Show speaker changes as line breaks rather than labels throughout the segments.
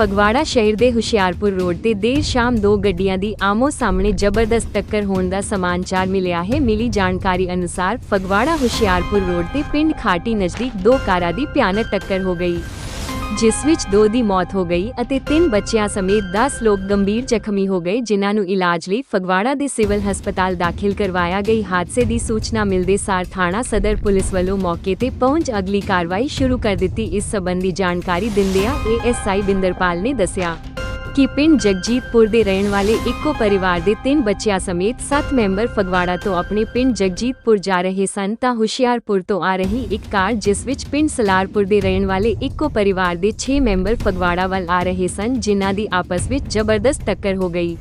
ਫਗਵਾੜਾ ਸ਼ਹਿਰ ਦੇ ਹੁਸ਼ਿਆਰਪੁਰ ਰੋਡ ਤੇ ਦੇਰ ਸ਼ਾਮ ਦੋ ਗੱਡੀਆਂ ਦੀ ਆਮੋ ਸਾਹਮਣੇ ਜ਼ਬਰਦਸਤ ਟੱਕਰ ਹੋਣ ਦਾ ਸਮਾਚਾਰ ਮਿਲਿਆ ਹੈ। ਮਿਲੀ ਜਾਣਕਾਰੀ ਅਨੁਸਾਰ ਫਗਵਾੜਾ ਹੁਸ਼ਿਆਰਪੁਰ ਰੋਡ ਤੇ ਪਿੰਡ ਖਾਟੀ ਨਜ਼ਦੀਕ ਦੋ ਕਾਰਾਂ ਦੀ ਭਿਆਨਕ ਟੱਕਰ ਹੋ ਗਈ। ਜਿਸ ਵਿੱਚ ਦੋ ਦੀ ਮੌਤ ਹੋ ਗਈ ਅਤੇ ਤਿੰਨ ਬੱਚਿਆਂ ਸਮੇਤ 10 ਲੋਕ ਗੰਭੀਰ ਜ਼ਖਮੀ ਹੋ ਗਏ, ਜਿਨ੍ਹਾਂ ਨੂੰ ਇਲਾਜ ਲਈ ਫਗਵਾੜਾ ਦੇ ਸਿਵਲ ਹਸਪਤਾਲ ਦਾਖਲ ਕਰਵਾਇਆ ਗਈ। ਹਾਦਸੇ ਦੀ ਸੂਚਨਾ ਮਿਲਦੇ ਸਾਰ ਥਾਣਾ ਸਦਰ ਪੁਲਿਸ ਵੱਲੋਂ ਮੌਕੇ ਤੇ ਪਹੁੰਚ ਅਗਲੀ ਕਾਰਵਾਈ ਸ਼ੁਰੂ ਕਰ ਦਿੱਤੀ। ਇਸ ਸਬੰਧੀ ਜਾਣਕਾਰੀ ਦਿੰਦਿਆਂ ਏਐਸਆਈ ਬਿੰਦਰਪਾਲ ਨੇ ਦੱਸਿਆ। ਕਿ ਪਿੰਡ ਜਗਜੀਤਪੁਰ ਦੇ ਰਹਿਣ ਵਾਲੇ ਇੱਕੋ ਪਰਿਵਾਰ ਦੇ ਤਿੰਨ ਬੱਚਿਆਂ ਸਮੇਤ 7 ਮੈਂਬਰ ਫਗਵਾੜਾ ਤੋਂ ਆਪਣੇ ਪਿੰਡ ਜਗਜੀਤਪੁਰ ਜਾ ਰਹੇ ਸਨ ਤਾਂ ਹੁਸ਼ਿਆਰਪੁਰ ਤੋਂ ਆ ਰਹੀ ਇੱਕ ਕਾਰ ਜਿਸ ਵਿੱਚ ਪਿੰਡ ਸਲਾਰਪੁਰ ਦੇ ਰਹਿਣ ਵਾਲੇ ਇੱਕੋ ਪਰਿਵਾਰ ਦੇ 6 ਮੈਂਬਰ ਫਗਵਾੜਾ ਵੱਲ ਆ ਰਹੇ ਸਨ, ਜਿਨ੍ਹਾਂ ਦੀ ਆਪਸ ਵਿੱਚ ਜ਼ਬਰਦਸਤ ਟੱਕਰ ਹੋ ਗਈ।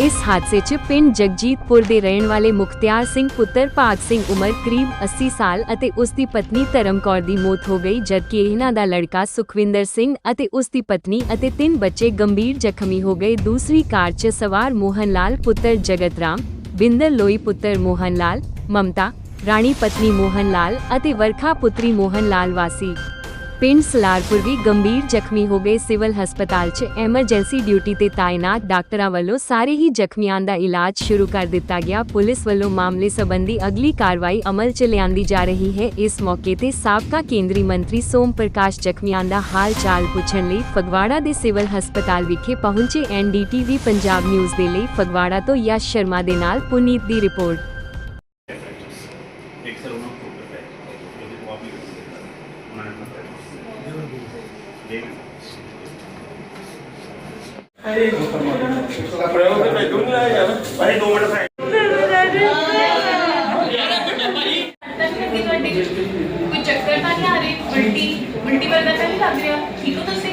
ਇਸ ਹਾਦਸੇ 'ਚ ਪਿੰਡ ਜਗਜੀਤਪੁਰ ਦੇ ਰਹਿਣ ਵਾਲੇ ਮੁਖਤਿਆਰ ਸਿੰਘ ਪੁੱਤਰ ਭਾਗ ਸਿੰਘ ਉਮਰ ਕਰੀਬ 80 ਸਾਲ ਅਤੇ ਉਸ ਦੀ ਪਤਨੀ ਧਰਮ ਦੀ ਮੌਤ ਹੋ ਗਈ, ਜਦਕਿ ਇਹਨਾਂ ਦਾ ਲੜਕਾ ਸੁਖਵਿੰਦਰ ਸਿੰਘ ਅਤੇ ਉਸ ਦੀ ਪਤਨੀ ਅਤੇ ਤਿੰਨ ਬੱਚੇ ਗੰਭੀਰ ਜ਼ਖਮੀ ਹੋ ਗਏ। ਦੂਸਰੀ ਕਾਰ 'ਚ ਸਵਾਰ ਮੋਹਨ ਲਾਲ ਪੁੱਤਰ ਜਗਤ ਰਾਮ, ਬਿੰਦਰ ਲੋਈ ਪੁੱਤਰ ਮੋਹਨ ਲਾਲ ਮਮਤਾ, ਰਾਣੀ ਪਤਨੀ ਮੋਹਨ ਲਾਲ ਅਤੇ ਵਰਖਾ ਪੁੱਤਰੀ ਮੋਹਨ ਲਾਲ ਵਾਸੀ। ਪਿੰਡ ਸਲਾਰਪੁਰ ਵੀ ਗੰਭੀਰ ਜ਼ਖਮੀ ਹੋ ਗਏ। ਸਿਵਲ ਹਸਪਤਾਲ 'ਚ ਐਮਰਜੈਂਸੀ ਡਿਊਟੀ ਤੇ ਤਾਇਨਾਤ ਡਾਕਟਰਾਂ ਵੱਲੋਂ ਸਾਰੇ ਹੀ ਜ਼ਖਮੀਆਂ ਦਾ ਇਲਾਜ ਸ਼ੁਰੂ ਕਰ ਦਿੱਤਾ ਗਿਆ। ਪੁਲਿਸ ਵੱਲੋਂ ਮਾਮਲੇ ਸੰਬੰਧੀ ਅਗਲੀ ਕਾਰਵਾਈ ਅਮਲ 'ਚ ਲਿਆਂਦੀ ਜਾ ਰਹੀ ਹੈ। ਇਸ ਮੌਕੇ ਤੇ ਸਾਬਕਾ ਕੇਂਦਰੀ ਮੰਤਰੀ ਸੋਮ ਪ੍ਰਕਾਸ਼ ਜ਼ਖਮੀਆਂ ਦਾ ਹਾਲ ਚਾਲ ਪੁੱਛਣ ਲਈ ਫਗਵਾੜਾ ਦੇ ਸਿਵਲ ਹਸਪਤਾਲ ਵਿਖੇ ਪਹੁੰਚੇ। ਐਨਡੀਟੀਵੀ ਪੰਜਾਬ ਨਿਊਜ਼ ਦੇ ਲਈ ਫਗਵਾੜਾ ਤੋਂ ਯਸ਼ ਸ਼ਰਮਾ ਦੇ ਨਾਲ ਪੁਨੀਤ ਦੀ ਰਿਪੋਰਟ
ਇੱਕ ਸਰ ਉਹਨਾਂ ਨੂੰ ਫੋਟੋ ਹੈ ਉਹਦੇ ਤੋਂ ਆਪ ਹੀ ਉਹਨਾਂ ਨੇ ਮਤਲਬ ਦੇਖ
ਪ੍ਰਯੋਗ ਤੇ ਭੇਜੂ ਨਹੀਂ ਆਇਆ ਯਾਰ
ਭਾਈ 2 ਮਿੰਟ ਸਾਈਡ
ਕੋਈ ਚੱਕਰ ਤਾਂ ਨਹੀਂ ਆ ਰਹੀ? ਉਲਟੀ ਉਲਟੀ ਵਰਗਾ ਤਾਂ ਨਹੀਂ ਲੱਗ ਰਿਹਾ। ਠੀਕ ਹੋ ਤੁਸੀਂ?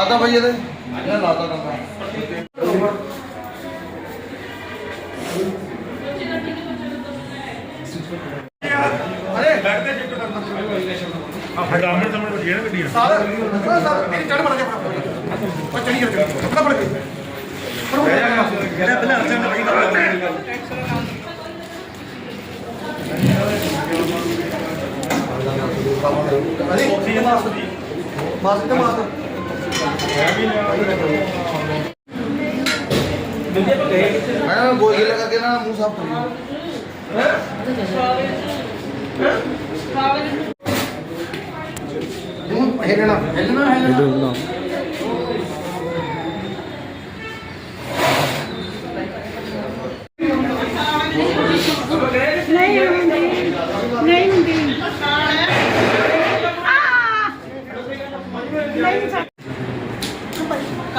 ਲਾਤਾ ਭਾਈ ਇਹਦੇ? ਇਹ ਲਾਤਾ ਕੰਮ
ਹਰਾਮਣ ਸਮਝ ਵਧੀਆ ਨਾ ਗੱਡੀ
ਸਾਰਾ ਸਾਰਾ ਮੇਰੀ ਚੜ ਬਣ ਗਿਆ ਉਹ ਚੜੀ ਗਿਆ ਕੱਪੜਾ ਬਣ ਗਿਆ ਪਹਿਲਾਂ ਅਰਜਨ ਨਹੀਂ ਮਾਸਕ ਤੇ ਮਾਸਕ ਮੈਂ ਗੋਲ ਗਿਲਾ ਕਰਕੇ ਨਾ ਮੂੰਹ ਸਾਫ਼ ਕਰੀ ਮੂੰਹ ਹਿੱਲਣਾ। ਹਿੱਲਣਾ ਹਿੱਲਣਾ।
ਨਹੀਂ ਹੁੰਦੀ ਨਹੀਂ ਹੁੰਦੀ
ਪ੍ਰਯੋਗ ਤੇ ਭੇਜੂ ਨਹੀਂ ਆਇਆ ਯਾਰ
ਭਾਈ 2 ਮਿੰਟ ਸਾਈਡ ਪਹਿਲਾਂ ਸੇਵਰ ਨਹੀਂ ਕੀਤੀ ਤੁਸੀਂ
ਕੋਈ ਨਾ ਕੋਈ ਨਾ ਕੋਈ ਨਾ
ਨਾਮ ਨਹੀਂ ਪਤਾ ਇਸ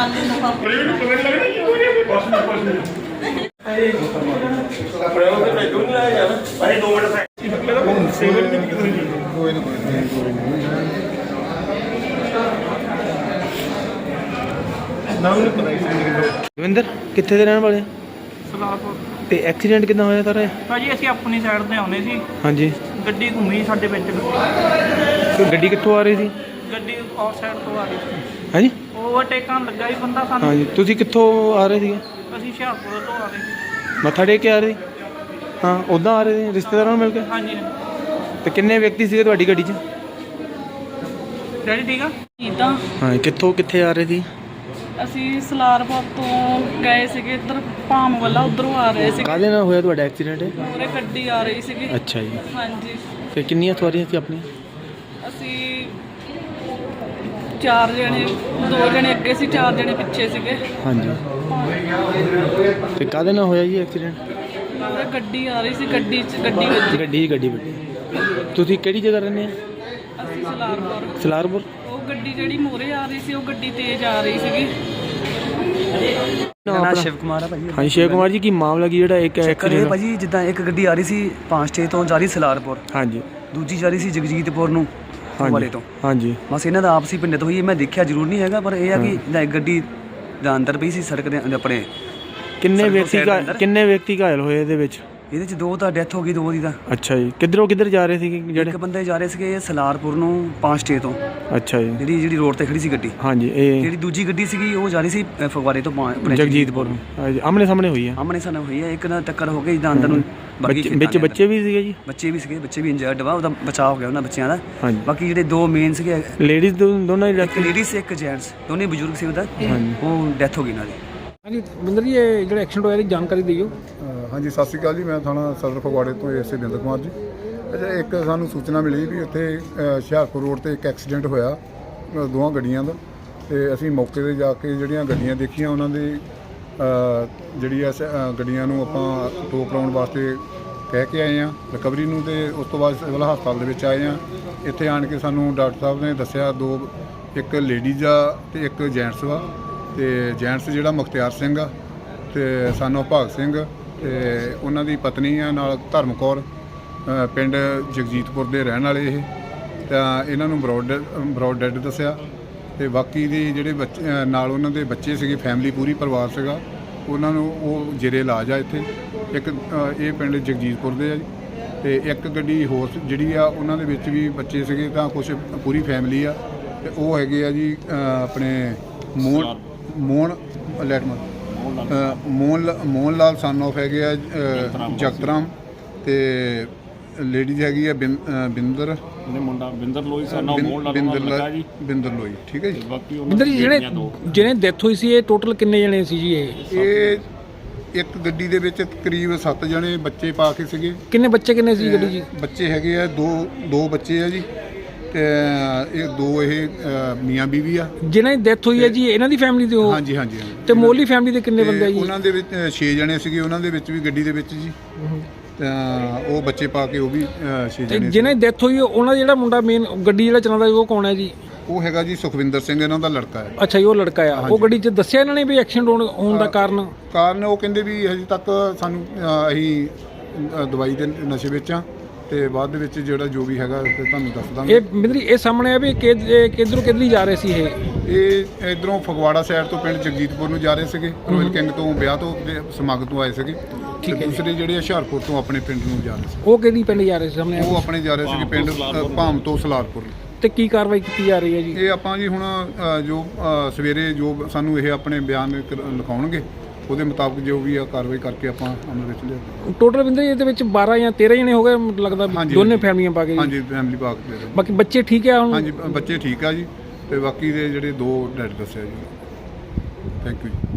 ਦਵਿੰਦਰ ਕਿੱਥੇ ਦੇ ਰਹਿਣ ਵਾਲੇ
ਸਲਾਹਪੁਰ।
ਤੇ ਐਕਸੀਡੈਂਟ ਕਿੱਦਾਂ ਹੋਇਆ ਤਾਰਾ
ਭਾਜੀ ਅਸੀਂ ਆਪਣੀ ਸਾਈਡ ਤੇ ਆਉਨੇ ਸੀ।
ਹਾਂਜੀ।
ਗੱਡੀ ਘੁੰਮੀ ਸਾਡੇ ਵਿੱਚ।
ਕੋਈ ਗੱਡੀ ਕਿੱਥੋਂ ਆ ਰਹੀ ਸੀ?
ਗੱਡੀ ਆਫ ਸਾਈਡ ਤੋਂ ਆ ਰਹੀ ਸੀ।
ਹਾਂਜੀ?
ਓਵਰਟੇਕਾਂ ਲੱਗਾ ਹੀ ਬੰਦਾ ਸਾਨੂੰ।
ਹਾਂਜੀ। ਤੁਸੀਂ ਕਿੱਥੋਂ ਆ ਰਹੇ ਸੀਗੇ?
ਅਸੀਂ ਹੁਸ਼ਿਆਰਪੁਰ ਤੋਂ ਆ ਰਹੇ ਸੀ।
ਮੱਥਾ ਟੇਕ ਕੇ ਆ ਰਹੇ ਸੀ? ਹਾਂ ਉਦਾਂ ਆ ਰਹੇ ਸੀ ਰਿਸ਼ਤੇਦਾਰਾਂ ਨੂੰ ਮਿਲ ਕੇ?
ਹਾਂਜੀ।
ਤੇ ਕਿੰਨੇ ਵਿਅਕਤੀ ਸੀਗੇ ਤੁਹਾਡੀ ਗੱਡੀ 'ਚ?
ਡੈਡੀ ਠੀਕ ਆ? ਇਦਾਂ
ਹਾਂ ਕਿੱਥੋਂ ਕਿੱਥੇ ਆ ਰਹੇ ਸੀ?
ਅਸੀਂ ਸਲਾਰਪੁਰ ਤੋਂ ਗਏ ਸੀਗੇ ਇੱਧਰ ਭਾਮ ਵੱਲਾ ਉਧਰੋਂ ਆ ਰਹੇ ਸੀ
ਕਾਹਦੇ ਨਾਲ ਹੋਇਆ ਤੁਹਾਡਾ ਐਕਸੀਡੈਂਟ?
ਪੂਰੇ ਗੱਡੀ ਆ ਰਹੀ ਸੀਗੀ।
ਅੱਛਾ ਜੀ।
ਹਾਂਜੀ।
ਤੇ ਕਿੰਨੀਆਂ ਸਵਾਰੀਆਂ ਸੀ ਆਪਣੀਆਂ?
ਅਸੀਂ ਚਾਰ ਜਣੇ ਦੋ ਜਣੇ ਅੱਗੇ ਸੀ ਚਾਰ ਜਣੇ ਪਿੱਛੇ ਸੀਗੇ।
ਹਾਂਜੀ। ਤੇ ਕਾਹਦੇ ਨਾਲ ਹੋਇਆ ਜੀ ਐਕਸੀਡੈਂਟ
ਗੱਡੀ ਆ ਰਹੀ ਸੀ ਗੱਡੀ 'ਚ ਗੱਡੀ ਵੱਜੀ।
ਗੱਡੀ ਗੱਡੀ ਵੱਡੀ ਤੁਸੀਂ ਕਿਹੜੀ ਜਗ੍ਹਾ ਰਹਿੰਦੇ ਆ
ਅਸੀਂ ਸਲਾਰਪੁਰ।
ਸਲਾਰਪੁਰ?
ਉਹ ਗੱਡੀ ਜਿਹੜੀ ਮੋਰੇ ਆ ਰਹੀ ਸੀ ਉਹ ਗੱਡੀ ਤੇਜ਼ ਆ ਰਹੀ ਸੀਗੀ।
ਮੇਰਾ ਸ਼ਿਵ ਕੁਮਾਰ ਹੈ ਭਾਜੀ।
ਹਾਂਜੀ ਸ਼ੇਖ ਕੁਮਾਰ ਜੀ ਕੀ ਮਾਮਲਾ ਕੀ ਜਿਹੜਾ ਇੱਕ
ਕਰੇ
ਐਕਸੀਡੈਂਟ
ਭਾਜੀ ਜਿੱਦਾਂ ਇੱਕ ਗੱਡੀ ਆ ਰਹੀ ਸੀ 5-6 ਤੋਂ ਜਾ ਰਹੀ ਸਲਾਰਪੁਰ।
ਹਾਂਜੀ।
ਦੂਜੀ ਜਾ ਰਹੀ ਸੀ ਜਗਜੀਤਪੁਰ ਨੂੰ। ਵਾਲੇ
ਹਾਂਜੀ
ਤੋਂ।
ਹਾਂਜੀ।
ਬਸ ਇਹਨਾਂ ਦਾ ਆਪਸੀ ਪਿੰਡ ਤੋਂ ਹੈ, ਮੈਂ ਦੇਖਿਆ ਜ਼ਰੂਰ ਨਹੀਂ ਹੈਗਾ ਪਰ ਇਹ ਆ ਕਿ ਜਿੱਦਾਂ ਇੱਕ ਗੱਡੀ ਦਾ ਅੰਦਰ ਪਈ ਸੀ ਸੜਕ ਦੇ ਆਪਣੇ
ਕਿੰਨੇ ਵਿਅਕਤੀ ਘਾ-। ਕਿੰਨੇ ਵਿਅਕਤੀ ਘਾਇਲ ਹੋਏ ਇਹਦੇ ਵਿੱਚ?
ਇਹਦੇ ਚ ਦੋ ਤਾਂ ਡੈਥ ਹੋ ਗਈ ਦੋ ਦੀ ਤਾਂ।
ਅੱਛਾ ਜੀ। ਕਿੱਧਰੋਂ ਕਿੱਧਰ ਜਾ ਰਹੇ ਸੀਗੇ ਜਿਹੜੇ?
ਇੱਕ ਬੰਦੇ ਜਾ ਰਹੇ ਸੀਗੇ ਸਲਾਰਪੁਰ ਨੂੰ 5 ਤੋਂ।
ਅੱਛਾ ਜੀ।
ਜਿਹੜੀ ਜਿਹੜੀ ਰੋਡ ਤੇ ਖੜੀ ਸੀ ਗੱਡੀ।
ਹਾਂਜੀ ਇਹ
ਜਿਹੜੀ ਦੂਜੀ ਗੱਡੀ ਸੀਗੀ ਉਹ ਜਾ ਰਹੀ ਸੀ ਅ, ਫਗਵਾੜੇ ਤੋਂ ਪਾ- ਆਪਣੇ
ਜਗਜੀਤਪੁਰ ਹਾਂਜੀ, ਆਮਣੇ ਸਾਹਮਣੇ ਹੋਈ ਹੈ
ਆਮਣੇ ਸਾਹਮਣੇ ਹੋਈ ਹੈ ਇੱਕ ਨਾਲ ਟੱਕਰ ਹੋ ਗਈ ਜਿੱਦਾਂ ਅੰਦਰ ਨੂੰ
ਬੱਚੇ ਵਿੱਚ ਬੱਚੇ ਵੀ ਸੀਗੇ ਜੀ?
ਬੱਚੇ ਵੀ ਸੀਗੇ ਬੱਚੇ ਵੀ ਇੰਜਰਡ ਵਾ ਉਹਦਾ ਬਚਾਅ ਹੋ ਗਿਆ ਉਹਨਾਂ ਬੱਚਿਆਂ ਦਾ।
ਹਾਂਜੀ।
ਬਾਕੀ ਜਿਹੜੇ ਦੋ ਮੇਨ ਸੀਗੇ
ਲੇਡੀਜ਼ ਦੋਨਾਂ ਦੀ
ਇੱਕ ਲੇਡੀਜ਼ ਇੱਕ ਜੈਂਟਸ ਦੋਨੇ ਬਜ਼ੁਰਗ ਸੀ ਉਹਦਾ।
ਹਾਂਜੀ।
ਉਹ ਡੈਥ ਹੋ ਗਈ ਇਹਨਾਂ ਦੀ।
ਹਾਂਜੀ ਬਿੰਦਰ ਜੀ ਇਹ ਜਿਹੜਾ ਐਕਸੀਡੈਂਟ ਹੋਇਆ ਇਹਦੀ ਜਾਣਕਾਰੀ ਦਿਓ।
ਹਾਂਜੀ ਸਤਿ ਸ਼੍ਰੀ ਅਕਾਲ ਜੀ ਮੈਂ ਥਾਣਾ ਸਦਰ ਫਗਵਾੜੇ ਤੋਂ ਐਸਏ ਬਿੰਦਰ ਕੁਮਾਰ ਜੀ। ਅੱਛਾ ਇੱਕ ਸਾਨੂੰ ਸੂਚਨਾ ਮਿਲੀ ਵੀ ਉੱਥੇ ਹੁਸ਼ਿਆਰਪੁਰ ਰੋਡ ਤੇ ਇੱਕ ਐਕਸੀਡੈਂਟ ਹੋਇਆ ਅ, ਦੋਵਾਂ ਗੱਡੀਆਂ ਦਾ। ਤੇ ਅਸੀਂ ਮੌਕੇ ਤੇ ਜਾ ਕੇ ਜਿਹੜੀਆਂ ਗੱਡੀਆਂ ਦੇਖੀਆਂ ਉਹਨਾਂ ਦੇ ਜਿਹੜੀ ਆ ਸ- ਗੱਡੀਆਂ ਨੂੰ ਆਪਾਂ ਟੋ ਕਰਾਉਣ ਵਾਸਤੇ ਕਹਿ ਕੇ ਆਏ ਆ ਰਿਕਵਰੀ ਨੂੰ ਤੇ ਉਸ ਤੋਂ ਬਾਅਦ ਸਿਵਲ ਹਸਪਤਾਲ ਦੇ ਵਿੱਚ ਆਏ ਆ ਇੱਥੇ ਆਣ ਕੇ ਸਾਨੂੰ ਡਾਕਟਰ ਸਾਹਿਬ ਨੇ ਦੱਸਿਆ ਦੋ ਇੱਕ ਲੇਡੀਜ਼ ਆ ਤੇ ਇੱਕ ਜੈਂਟਸ ਵਾ। ਤੇ ਜੈਂਟਸ ਜਿਹੜਾ ਮੁਖਤਿਆਰ ਸਿੰਘ ਆ ਤੇ ਸਾਨੂੰ ਭਾਗ ਸਿੰਘ ਤੇ ਉਹਨਾਂ ਦੀ ਪਤਨੀ ਆ ਨਾਲ ਧਰਮ ਕੌਰ ਪਿੰਡ ਜਗਜੀਤਪੁਰ ਦੇ ਰਹਿਣ ਵਾਲੇ ਇਹ। ਤਾਂ ਇਹਨਾਂ ਨੂੰ ਬਰੋਡ ਬਰੋਡ ਡੈਡ ਦੱਸਿਆ ਤੇ ਬਾਕੀ ਦੇ ਜਿਹੜੇ ਬੱਚੇ ਨਾਲ ਉਹਨਾਂ ਦੇ ਬੱਚੇ ਸੀਗੇ ਫੈਮਿਲੀ ਪੂਰੀ ਪਰਿਵਾਰ ਸੀਗਾ, ਉਹਨਾਂ ਨੂੰ ਉਹ ਜੇਰੇ ਇਲਾਜ ਆ ਇੱਥੇ। ਇੱਕ ਇਹ ਪਿੰਡ ਜਗਜੀਤਪੁਰ ਦੇ ਆ ਜੀ। ਤੇ ਇੱਕ ਗੱਡੀ ਹੋਰ ਜਿਹੜੀ ਆ, ਉਹਨਾਂ ਦੇ ਵਿੱਚ ਵੀ ਬੱਚੇ ਸੀਗੇ ਤਾਂ ਕੁਝ ਪੂਰੀ ਫੈਮਿਲੀ ਆ। ਤੇ ਉਹ ਹੈਗੇ ਆ ਜੀ ਆਪਣੇ ਮੋਹਨ ਮੋਹਨ ਲੈਟਮਨ ਮੋਹਨ। ਮੋਹਨ ਲਾਲ ਸਨ ਆਫ ਹੈਗੇ ਆ ਜਗਤਰਾਮ ਤੇ ਲੇਡੀਜ਼ ਹੈਗੀ ਆ ਬਿੰਦਰ।
ਮੁੰਡਾ ਬਿੰਦਰ ਲੋਈ ਸਾਨਾ
ਬਿੰ-
ਮੋੜ
ਬਿੰਦਰ
ਲੱਗਾ ਲੱਗਾ
ਲ-
ਜੀ।
ਬਿੰਦਰ ਲੋਈ ਠੀਕ ਹੈ ਜੀ।
ਬਾਕੀ
ਬਿੰਦਰ ਜੀ ਜਿਹੜੇ। ਜਿਹਨੇ ਡੈਥ ਹੋਈ ਸੀ ਇਹ ਟੋਟਲ ਕਿੰਨੇ ਜਣੇ ਸੀ ਜੀ ਇਹ?
ਇਹ ਇੱਕ ਗੱਡੀ ਦੇ ਵਿੱਚ ਕਰੀਬ 7 ਜਣੇ ਬੱਚੇ ਪਾ ਕੇ ਸੀਗੇ।
ਕਿੰਨੇ ਬੱਚੇ ਕਿੰਨੇ ਸੀ ਗੱਡੀ ਜੀ?
ਬੱਚੇ ਹੈਗੇ ਆ ਦੋ ਦੋ ਬੱਚੇ ਆ ਜੀ। ਤੇ ਇਹ ਦੋ ਇਹ ਅ, ਮੀਆਂ ਬੀਵੀ ਆ।
ਜਿਹਨਾਂ ਦੀ ਡੈਥ ਹੋਈ ਹੈ ਜੀ ਇਹਨਾਂ ਦੀ ਫੈਮਿਲੀ ਦੇ ਉਹ?
ਹਾਂਜੀ ਹਾਂਜੀ ਹਾਂਜੀ।
ਤੇ ਮੋਲੀ ਫੈਮਿਲੀ ਦੇ ਕਿੰਨੇ ਬੰਦੇ ਆ ਜੀ?
ਉਹਨਾਂ ਦੇ ਵਿੱਚ 6 ਜਣੇ ਸੀਗੇ ਉਹਨਾਂ ਦੇ ਵਿੱਚ ਵੀ ਗੱਡੀ ਦੇ ਵਿੱਚ ਜੀ। ਤਾਂ ਉਹ ਬੱਚੇ ਪਾ ਕੇ ਉਹ ਵੀ 6
ਤੇ
ਜਣੇ
ਜਿਹਨਾਂ ਦੀ ਡੈਥ ਹੋਈ ਹੈ, ਉਹਨਾਂ ਦਾ ਜਿਹੜਾ ਮੁੰਡਾ ਮੇਨ ਗੱਡੀ ਜਿਹੜਾ ਚਲਾਉਂਦਾ ਸੀ, ਉਹ ਕੌਣ ਹੈ ਜੀ?
ਉਹ ਹੈਗਾ ਜੀ ਸੁਖਵਿੰਦਰ ਸਿੰਘ ਇਹਨਾਂ ਦਾ ਲੜਕਾ ਹੈ।
ਅੱਛਾ ਜੀ ਉਹ ਲੜਕਾ ਆ। ਉਹ ਗੱਡੀ 'ਚ ਦੱਸਿਆ ਇਹਨਾਂ ਨੇ ਵੀ ਐਕਸੀਡੈਂਟ ਹੋਣ ਹੋਣ ਦਾ ਕਾਰਨ?
ਕਾਰਨ ਉਹ ਕਹਿੰਦੇ ਵੀ ਹਜੇ ਤੱਕ ਸਾਨੂੰ ਅ, ਅਸੀਂ ਅ, ਦਵਾਈ ਦੇ ਨਸ਼ੇ ਵਿੱਚ ਆ। ਤੇ ਬਾਅਦ ਦੇ ਵਿੱਚ ਜਿਹੜਾ ਜੋ ਵੀ ਹੈਗਾ ਤੇ ਤੁਹਾਨੂੰ ਦੱਸ ਦਾਂਗੇ।
ਇਹ ਬਿੰਦਰ ਜੀ ਇਹ ਸਾਹਮਣੇ ਆ ਵੀ ਕਿ ਕਿਧਰੋਂ ਕਿਧਰੀ ਜਾ ਰਹੇ ਸੀ ਇਹ?
ਇਹ ਇਧਰੋਂ ਫਗਵਾੜਾ ਸਾਈਡ ਤੋਂ ਪਿੰਡ ਜਗਜੀਤਪੁਰ ਨੂੰ ਜਾ ਰਹੇ ਸੀਗੇ। ਰੋਇਲ ਕਿੰਗ ਤੋਂ ਵਿਆਹ ਤੋਂ ਤੇ ਸਮਾਗਮ ਤੋਂ ਆਏ ਸੀਗੇ। ਤੇ ਦੂਸਰੇ ਜਿਹੜੇ ਹੁਸ਼ਿਆਰਪੁਰ ਤੋਂ ਆਪਣੇ ਪਿੰਡ ਨੂੰ ਜਾ ਰਹੇ ਸੀ।
ਉਹ ਕਿਹੜੀ ਪਿੰਡ ਜਾ ਰਹੇ ਸੀ ਸਾਹਮਣੇ?
ਉਹ ਆਪਣੇ ਜਾ ਰਹੇ ਸੀਗੇ ਪਿੰਡ ਭਾਮ ਤੋਂ ਸਲਾਰਪੁਰ
ਤੇ ਕੀ ਕਾਰਵਾਈ ਕੀਤੀ ਜਾ ਰਹੀ ਹੈ ਜੀ?
ਇਹ ਆਪਾਂ ਜੀ ਹੁਣ ਜੋ ਸਵੇਰੇ ਜੋ ਸਾਨੂੰ ਇਹ ਆਪਣੇ ਬਿਆਨ ਲਿਖਾਉਣਗੇ ਉਹਦੇ ਮੁਤਾਬਕ ਜੋ ਵੀ ਆ ਕਾਰਵਾਈ ਕਰਕੇ ਆਪਾਂ ਅਮਲ ਵਿੱਚ ਲਿਆਵਾਂਗੇ
ਟੋਟਲ ਬਿੰਦਰ ਜੀ ਇਹਦੇ ਵਿੱਚ 12 ਜਾਂ 13 ਜਣੇ ਹੋ ਗਏ ਲੱਗਦਾ
ਹਾਂਜੀ,
ਦੋਨੇ। ਫੈਮਲੀਆਂ ਪਾ ਕੇ ਜੀ।
ਹਾਂਜੀ ਫੈਮਿਲੀ ਪਾਰਕ ਦੇ ਰਹੇ।
ਬਾਕੀ ਬੱਚੇ ਠੀਕ ਆ ਹੁਣ?
ਹਾਂਜੀ ਬੱਚੇ ਠੀਕ ਆ ਜੀ ਤੇ ਬਾਕੀ ਦੇ ਜਿਹੜੇ ਦੋ ਡੈਡ ਦੱਸਿਆ ਜੀ। ਥੈਂਕ ਯੂ ਜੀ।